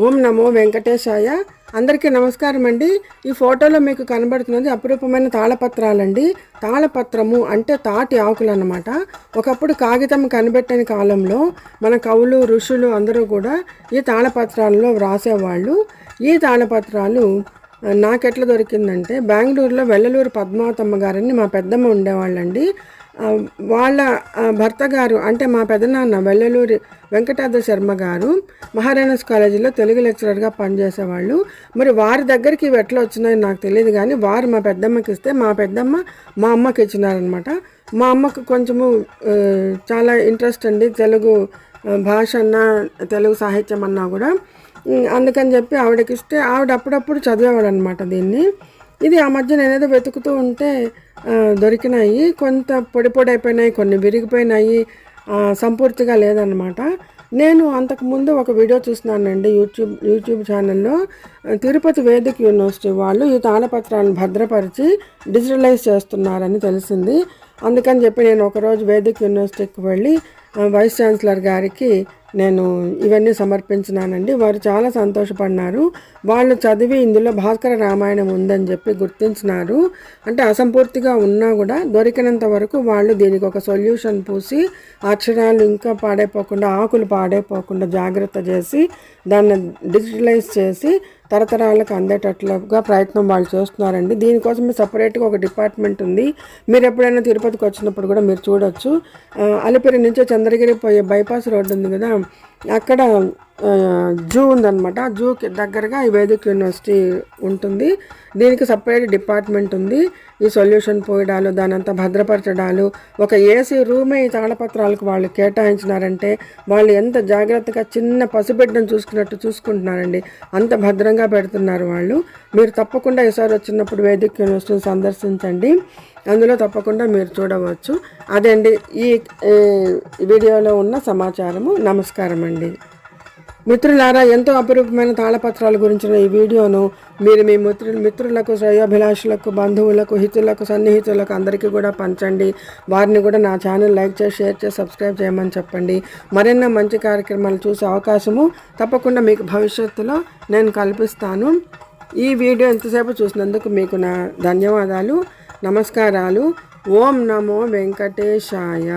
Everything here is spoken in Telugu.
ఓం నమో వెంకటేశాయ. అందరికీ నమస్కారం అండి. ఈ ఫోటోలో మీకు కనబడుతున్నది అపురూపమైన తాళపత్రాలండి. తాళపత్రము అంటే తాటి ఆకులు అన్నమాట ఒకప్పుడు కాగితం కనిపెట్టని కాలంలో మన కవులు ఋషులు అందరూ కూడా ఈ తాళపత్రాలలో వ్రాసేవాళ్ళు. ఈ తాళపత్రాలు నాకెట్లా దొరికిందంటే బెంగళూరులో వెల్లలూరు పద్మావతమ్మ గారని మా పెద్దమ్మ ఉండేవాళ్ళండి. వాళ్ళ భర్త గారు అంటే మా పెదనాన్న వెల్లలూరి వెంకటాద్ర శర్మ గారు మహారాణాస్ కాలేజీలో తెలుగు లెక్చరర్గా పనిచేసేవాళ్ళు. మరి వారి దగ్గరికి ఇవి ఎట్లా వచ్చినాయో నాకు తెలియదు కానీ వారు మా పెద్దమ్మకి ఇస్తే మా పెద్దమ్మ మా అమ్మకి ఇచ్చినారనమాట మా అమ్మకు కొంచెము చాలా ఇంట్రెస్ట్ అండి. తెలుగు భాష అన్నా తెలుగు సాహిత్యం అన్నా కూడా. అందుకని చెప్పి ఆవిడకి ఇస్తే ఆవిడ అప్పుడప్పుడు చదివేవాడు అనమాట దీన్ని. ఇది ఆ మధ్య నేనేదో వెతుకుతూ ఉంటే దొరికినాయి. కొంత పొడి పొడి అయిపోయినాయి కొన్ని విరిగిపోయినాయి. సంపూర్తిగా లేదనమాట నేను అంతకుముందు ఒక వీడియో చూస్తున్నానండి యూట్యూబ్ యూట్యూబ్ ఛానల్లో. తిరుపతి వేదిక యూనివర్సిటీ వాళ్ళు ఈ తాళపత్రాలను భద్రపరిచి డిజిటలైజ్ చేస్తున్నారని తెలిసింది. అందుకని చెప్పి నేను ఒకరోజు వేదిక యూనివర్సిటీకి వెళ్ళి వైస్ ఛాన్సలర్ గారికి నేను ఇవన్నీ సమర్పించినానండి. వారు చాలా సంతోషపడినారు. వాళ్ళు చదివి ఇందులో భాస్కర రామాయణం ఉందని చెప్పి గుర్తించినారు. అంటే అసంపూర్తిగా ఉన్నా కూడా దొరికినంత వరకు వాళ్ళు దీనికి ఒక సొల్యూషన్ పూసి అక్షరాలు ఇంకా పాడైపోకుండా ఆకులు పాడైపోకుండా జాగ్రత్త చేసి దాన్ని డిజిటలైజ్ చేసి తరతరాలకు అందేటట్లుగా ప్రయత్నం వాళ్ళు చేస్తున్నారండి. దీనికోసం సపరేట్గా ఒక డిపార్ట్మెంట్ ఉంది. మీరు ఎప్పుడైనా తిరుపతికి వచ్చినప్పుడు కూడా మీరు చూడొచ్చు. అలిపిరి నుంచి చంద్రగిరి పోయే బైపాస్ రోడ్డు ఉంది కదా. అక్కడ జూ ఉందన్నమాట. ఆ జూకి దగ్గరగా ఈ వేదిక యూనివర్సిటీ ఉంటుంది. దీనికి సపరేట్ డిపార్ట్మెంట్ ఉంది. ఈ సొల్యూషన్ పోయడాలు దానంతా భద్రపరచడాలు ఒక ఏసీ రూమే ఈ తాళపత్రాలకు వాళ్ళు కేటాయించినారంటే వాళ్ళు ఎంత జాగ్రత్తగా చిన్న పసిబిడ్డను చూసుకున్నట్టు చూసుకుంటున్నారండి. అంత భద్రంగా పెడుతున్నారు వాళ్ళు. మీరు తప్పకుండా ఈసారి వచ్చినప్పుడు వేదిక యూనివర్సిటీని సందర్శించండి. అందులో తప్పకుండా మీరు చూడవచ్చు. అదండి ఈ ఈ వీడియోలో ఉన్న సమాచారము. నమస్కారం అండి. మిత్రులారా ఎంతో అపురూపమైన తాళపత్రాల గురించిన ఈ వీడియోను మీరు మీ మిత్రు మిత్రులకు శ్రేయోభిలాషులకు బంధువులకు హితులకు సన్నిహితులకు అందరికీ కూడా పంచండి. వారిని కూడా నా ఛానల్ లైక్ చేసి షేర్ చేసి సబ్స్క్రైబ్ చేయమని చెప్పండి. మరెన్నో మంచి కార్యక్రమాలు చూసే అవకాశము తప్పకుండా మీకు భవిష్యత్తులో నేను కల్పిస్తాను. ఈ వీడియో ఎంతసేపు చూసినందుకు మీకు నా ధన్యవాదాలు. నమస్కారాలు. ఓం నమో వెంకటేశాయ.